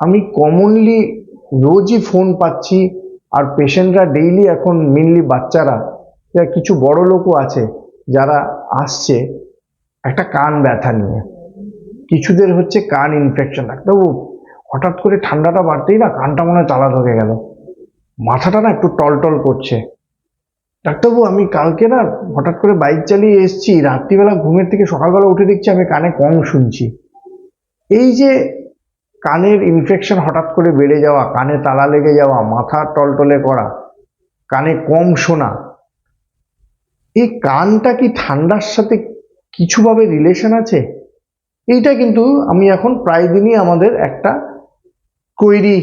আমি কমনলি রোজই ফোন পাচ্ছি আর পেশেন্টরা ডেইলি এখন মেনলি বাচ্চারা কিছু বড় লোকও আছে যারা আসছে একটা কান ব্যথা নিয়ে। কিছুদের হচ্ছে কান ইনফেকশন ডাক্তারবাবু হঠাৎ করে ঠান্ডাটা বাড়তেই না কানটা মনে হয় তালা ঢোকে গেল। মাথাটা না একটু টলটল করছে। ডাক্তারবাবু, আমি কালকে না হঠাৎ করে বাইক চালিয়ে এসেছি, রাত্রিবেলা ঘুমের থেকে সকালবেলা উঠে দেখছি আমি কানে কম শুনছি। এই যে কানের ইনফেকশন হঠাৎ করে বেড়ে যাওয়া, কানে তালা লেগে যাওয়া, মাথা টলটলে করা, কানে কম শোনা, এই কানটা কি ঠান্ডার সাথে কিছুভাবে রিলেশন আছে? এইটা কিন্তু আমি এখন প্রায় দিনই আমাদের একটা কৈরি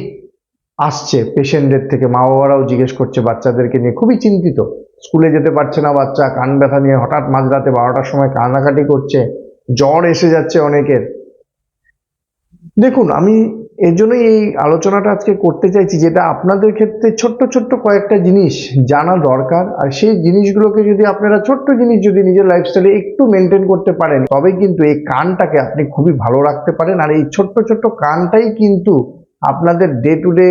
আসছে পেশেন্টদের থেকে। মা বাবারাও জিজ্ঞেস করছে বাচ্চাদেরকে নিয়ে। খুবই চিন্তিত। স্কুলে যেতে পারছে না বাচ্চা, কান ব্যথা নিয়ে হঠাৎ মাঝরাতে বারোটার সময় কান্নাকাটি করছে, জ্বর এসে যাচ্ছে অনেকের। দেখুন, আমি এর জন্যই এই আলোচনাটা আজকে করতে চাইছি যেটা আপনাদের ক্ষেত্রে ছোট্ট ছোট্ট কয়েকটা জিনিস জানা দরকার। আর সেই জিনিসগুলোকে যদি আপনারা ছোট্ট জিনিস যদি নিজের লাইফস্টাইলে একটু মেনটেন করতে পারেন তবে কিন্তু এই কানটাকে আপনি খুবই ভালো রাখতে পারেন। আর এই ছোট্ট ছোট্ট কানটাই কিন্তু আপনাদের ডে টু ডে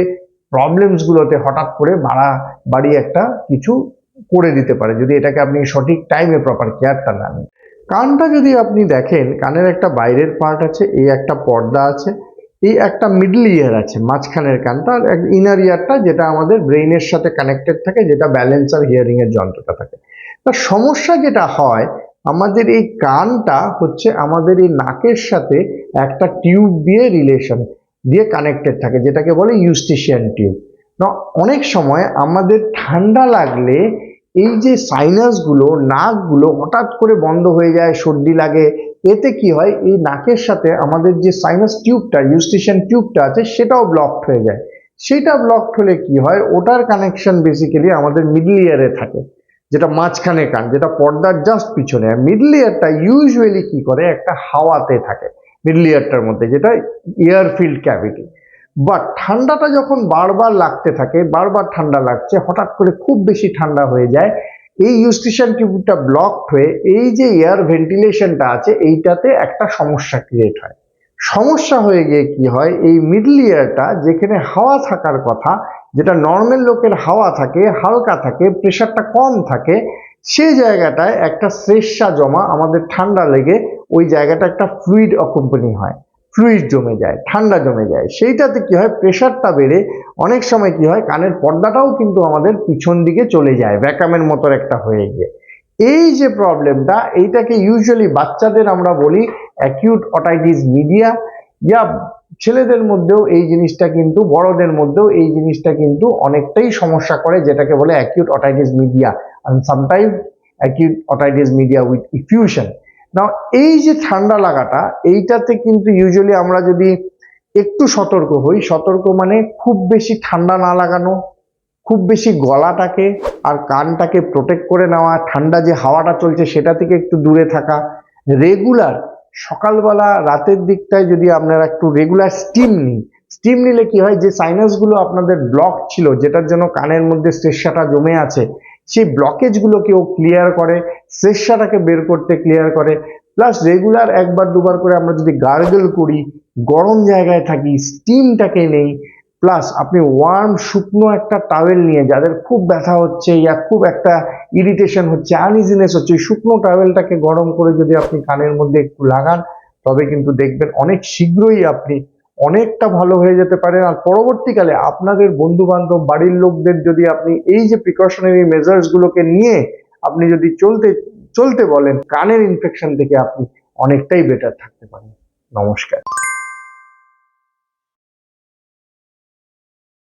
প্রবলেমসগুলোতে হঠাৎ করে বাড়া বাড়ি একটা কিছু করে দিতে পারে। যদি এটাকে আপনি সঠিক টাইমে প্রপার কেয়ারটা না নেন। কানটা যদি আপনি দেখেন, কানের একটা বাইরের পার্ট আছে, এই একটা পর্দা আছে, এই একটা মিডল ইয়ার আছে, মাঝখানের কানটা, আর ইনার ইয়ারটা যেটা আমাদের ব্রেইনের সাথে কানেক্টেড থাকে, যেটা ব্যালেন্সার হিয়ারিং এর যন্ত্রটা থাকে। তা সমস্যা যেটা হয়, আমাদের এই কানটা হচ্ছে আমাদের এই নাকের সাথে একটা টিউব দিয়ে রিলেশন দিয়ে কানেক্টেড থাকে, যেটাকে বলে ইউস্টিশিয়ান টিউব অনেক সময় আমাদের ঠান্ডা লাগলে এই যে সাইনাসগুলো নাকগুলো হঠাৎ করে বন্ধ হয়ে যায়, সর্দি লাগে, এতে কি হয়? এই নাকের সাথে আমাদের যে সাইনাস টিউবটা ইউস্টিশিয়ান টিউবটা আছে, সেটাও ব্লকড হয়ে যায়। সেটা ব্লকড হলে কি হয়? ওটার কানেকশন বেসিক্যালি আমাদের মিডল ইয়ারে থাকে, যেটা মাঝখানে কান, যেটা পর্দার জাস্ট পিছনে। মিডল ইয়ারটা ইউজুয়ালি কি করে? একটা হাওয়াতে থাকে মিডল ইয়ারটার মধ্যে, যেটা এয়ার ফিল্ড ক্যাভিটি বাট ঠান্ডাটা যখন বারবার লাগতে থাকে, বারবার ঠান্ডা লাগছে, হঠাৎ করে খুব বেশি ঠান্ডা হয়ে যায়, এই ইউস্টিশন টিউবটা ব্লকড হয়ে এই যে এয়ার ভেন্টিলেশনটা আছে, এইটাতে একটা সমস্যা ক্রিয়েট হয়। সমস্যা হয়ে গিয়ে কি হয়, এই মিডল ইয়ারটা যেখানে হাওয়া থাকার কথা, যেটা নর্মাল লোকের হাওয়া থাকে, হালকা থাকে প্রেশারটা কম থাকে সেই জায়গাটায় একটা শ্রেষ্ঠা জমা আমাদের ঠান্ডা লেগে ওই জায়গাটা একটা ফ্লুইড অকম্পানি হয়। ফ্লুইড জমে যায়, ঠান্ডা জমে যায়। সেইটাতে কি হয়? প্রেশারটা বেড়ে অনেক সময় কি হয়? কানের পর্দাটাও কিন্তু আমাদের পিছন দিকে চলে যায় ভ্যাকামের মতো একটা হয়ে গিয়ে। এই যে প্রবলেমটা এইটাকে ইউজুয়ালি বাচ্চাদের আমরা বলি অ্যাকিউট অটাইটিস মিডিয়া ইয়া, ছেলেদের মধ্যেও এই জিনিসটা কিন্তু, বড়দের মধ্যেও এই জিনিসটা কিন্তু অনেকটাই সমস্যা করে, যেটাকে বলে acute otitis media and sometimes acute otitis media with effusion নাও এই যে ঠান্ডা লাগাটা, এইটাতে কিন্তু ইউজুয়ালি আমরা যদি একটু সতর্ক হই, সতর্ক মানে খুব বেশি ঠান্ডা না লাগানো, খুব বেশি গলাটাকে আর কানটাকে প্রোটেক্ট করে নেওয়া, ঠান্ডা যে হাওয়াটা চলছে সেটা থেকে একটু দূরে থাকা রেগুলার সকালবেলা রাতের দিকটায় যদি আপনারা একটু রেগুলার স্টিম নিন স্টিম নিলে কি হয়, যে সাইনাসগুলো আপনাদের ব্লক ছিল, যেটার জন্য কানের মধ্যে শ্রেষ্ঠাটা জমে আছে সেই ব্লকেজগুলোকেও ক্লিয়ার করে শ্রেষ্ঠাটাকে বের করতে ক্লিয়ার করে প্লাস রেগুলার একবার দুবার করে আমরা যদি গার্গল করি, গরম জায়গায় থাকি স্টিমটাকে নেই প্লাস আপনি ওয়ার্ম শুকনো একটা টাওয়েল নিয়ে, যাদের খুব ব্যথা হচ্ছে ইয়া খুব একটা ইরিটেশন হচ্ছে আনইজিনেস হচ্ছে শুকনো টাওয়েলটাকে গরম করে যদি আপনি কানের মধ্যে একটু লাগান, তবে কিন্তু দেখবেন অনেক শীঘ্রই আপনি অনেকটা ভালো হয়ে যেতে পারেন আর পরবর্তীকালে আপনাদের বন্ধু বান্ধব বাড়ির লোকদের যদি আপনি এই যে প্রিকশনারি মেজার্স গুলোকে নিয়ে আপনি যদি চলতে চলতে বলেন, কানের ইনফেকশন থেকে আপনি অনেকটাই বেটার থাকতে পারেন। নমস্কার।